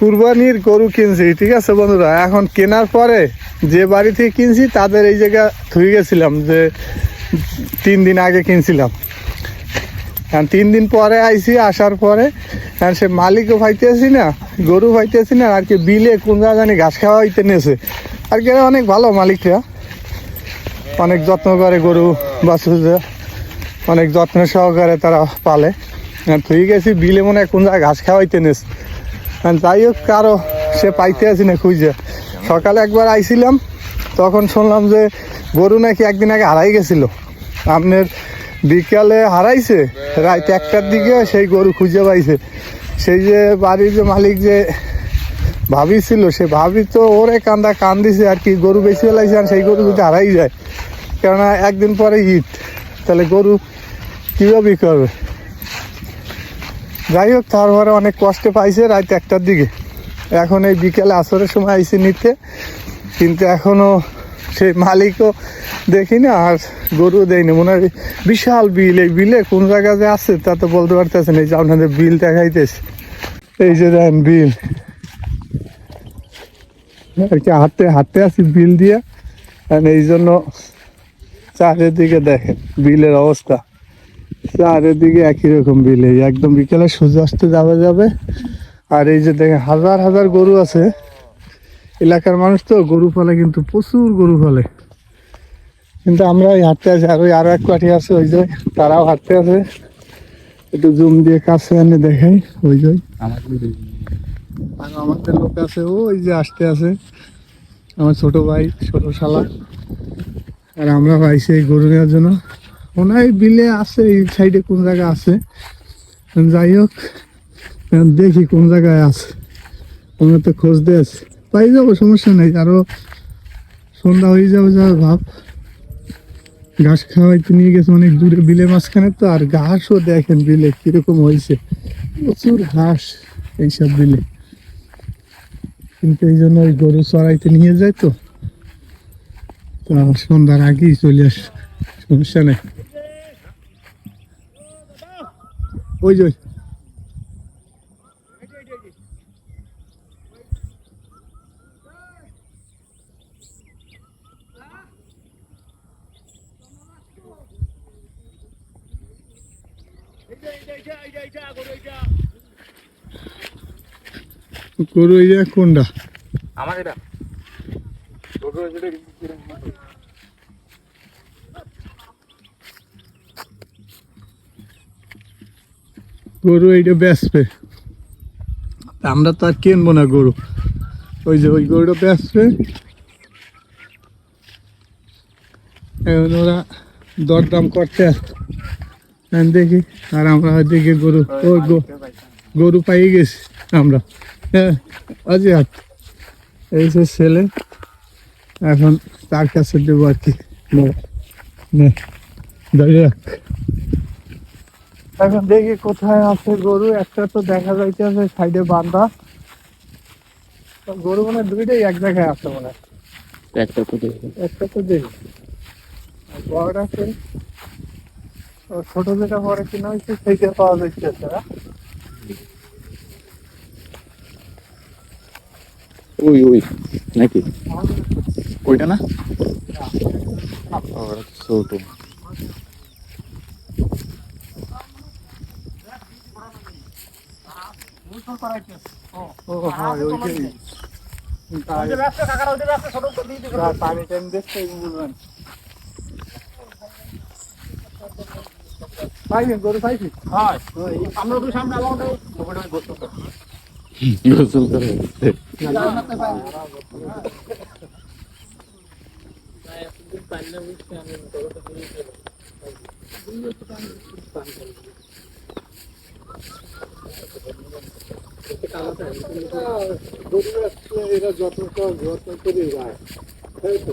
কুরবানির গরু কিনছি, ঠিক আছে বন্ধুরা? এখন কেনার পরে যে বাড়ি থেকে কিনছি, তাদের এই জায়গা ধুয়ে গেছিলাম যে তিন দিন আগে কিনছিলাম। তিন দিন পরে আইছি, আসার পরে এখন সে মালিকও পাইতেছি না, গরু পাইতেছি না, আর কি বিলে কোন জানি ঘাস খাওয়া হইতে নেছে আর কি অনেক ভালো মালিকরা। অনেক যত্ন করে গরু বাছুর অনেক যত্ন সহকারে তারা পালে। থুই গেছি, বিলে মনে হয় কোন জায়গায় ঘাস খাওয়াইতে এখন যাই হোক, কারও সে পাইতে আসি না খুঁজে। সকালে একবার আইছিলাম, তখন শুনলাম যে গরু নাকি একদিন আগে হারাই গেছিল। আপনার বিকালে হারাইছে, রাত একটার দিকে সেই গরু খুঁজে পাইছে। সেই যে বাড়ির যে মালিক যে ভাবি ছিল, সে ভাবি তো ওরে কান্দা কান দিছে আর কি, গরু বেশি ফেলাইছে আর সেই গরু যদি হারাই যায়। কেননা একদিন পরে ঈদ, তাহলে গরু কীভাবে করবে? যাই হোক, তারপরে অনেক কষ্টে পাইছে রাত একটার দিকে। এখন এই বিকেলে আসরের সময় আইসি নিতে, কিন্তু এখনও সেই মালিকও দেখি না আর গরু দেয়নি। মনে হয় বিশাল বিল, এই বিলে কোন জায়গা যে আছে তা তো বলতে পারতেছেন, এই যে আপনাদের বিল দেখাইতেছে। এই যে দেন বিল। কি হাতে হাতে আছি বিল দিয়ে এই জন্য চারিদিকে দেখেন বিলের অবস্থা। চারিদিকে একই রকম বিলে একদম বিকেলে সূর্যাস্ত যাবে যাবে। আর এই যে দেখেন, হাজার হাজার গরু আছে। এলাকার মানুষ তো গরু ফলে কিন্তু প্রচুর গরু ফলে কিন্তু আমরা এই হাঁটতে আছি, আর ওই আরও এক কাঠি আছে, ওই যে তারাও হাঁটতে আছে। একটু জুম দিয়ে কাছে এনে দেখাই, ওই যে। আর আমাদের লোক আছে, ওই যে আসতে আছে। আমার ছোট ভাই, ছোট শালা। আর আমরা পাইছি এই গরু নেওয়ার জন্য। ওনাই বিলে আছে, এই সাইডে কোন জায়গা আছে? যাই হোক দেখি কোন জায়গায় আছে। আমরা তো খোঁজ দিয়ে পাই যাব, সমস্যা নেই। আরও সন্ধ্যা হয়ে যাবে যাবে ভাব। ঘাস খাওয়াইতে নিয়ে গেছে অনেক দূরে বিলে মাঝখানে তো, আর ঘাসও দেখেন বিলে কীরকম হয়েছে। প্রচুর ঘাস এইসব বিলে। কিন্তু এই জন্য ওই গরু চড়াইতে নিয়ে যায় তো। তো সন্ধ্যার আগেই চলে আস সমস্যা নেই। ওই যে। গরু এই কোনটা আমার এটা গরু এইটা বেচবে। আমরা তো আর কিনবো না গরু। ওই যে ওই গরুটা বেচবে। এখন ওরা দরদাম করতে দেখি আর আমরা দেখি গরু গরু পাই গেছি আমরা। হ্যাঁ আজি হাত এই যে ছেলে এখন তার কাছে দেবো আর কি। ধরে রাখ। এখন দেখি কোথায় আছে গরু। একটা তো দেখা যাইতেছে সাইডে বান্ধা গরু মানে দুইটাই এক জায়গায় আছে মনে একটা তো দেখি। একটা তো দেখি। বড়টা আছে। ছোট যেটা পরে কিনা হয়েছে সেইটা পাওয়া যাচ্ছে ওই ওই নাকি? ওইটা না? ছোট ও হ্যাঁ ওইটাই তার পানি টাইম দেখতে বুঝবেন পাইনি গরু পাইছি আমরা তো সামনে আমাদের গোসল করে এরা যত্ন যত্ন করে এরা তাই তো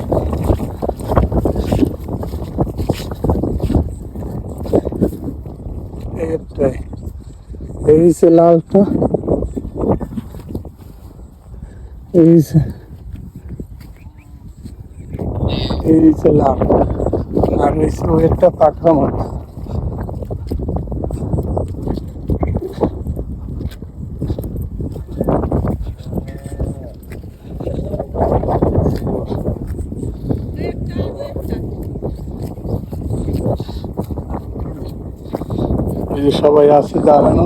যে লালটা। এই যে এই যে লাল আর এই যে ওইটা মাছ সবাই আছে দাঁড়ানো।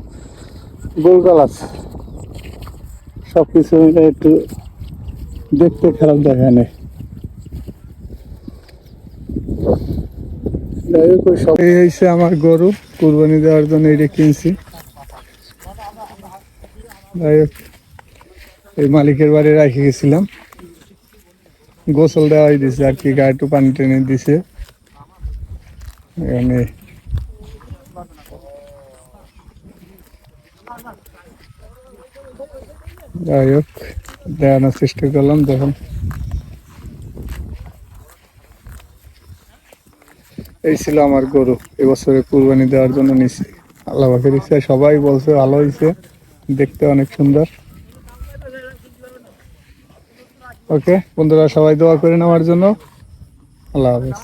গোলগাল আছে সব কিছু মিলে একটু দেখতে খারাপ দেখায় না যাই হোক এই হয়েছে আমার গরু, কুরবানি দেওয়ার জন্য এটা কিনছি। যাই হোক, এই মালিকের বাড়ি রেখে গেছিলাম। গোসল দেওয়াই দিছে আর কি গায়ে একটু পানি টেনে দিছে। এখানে যাই হোক দেখানোর চেষ্টা করলাম, দেখুন। এই ছিল আমার গরু, এবছরে কুরবানি দেওয়ার জন্য নিছি। আল্লাহ পাখির ইচ্ছায় সবাই বলছে, ভালো হয়েছে দেখতে অনেক সুন্দর। ওকে, বন্ধুরা, সবাই দোয়া করেন আমার জন্য। আল্লাহ হাফেজ।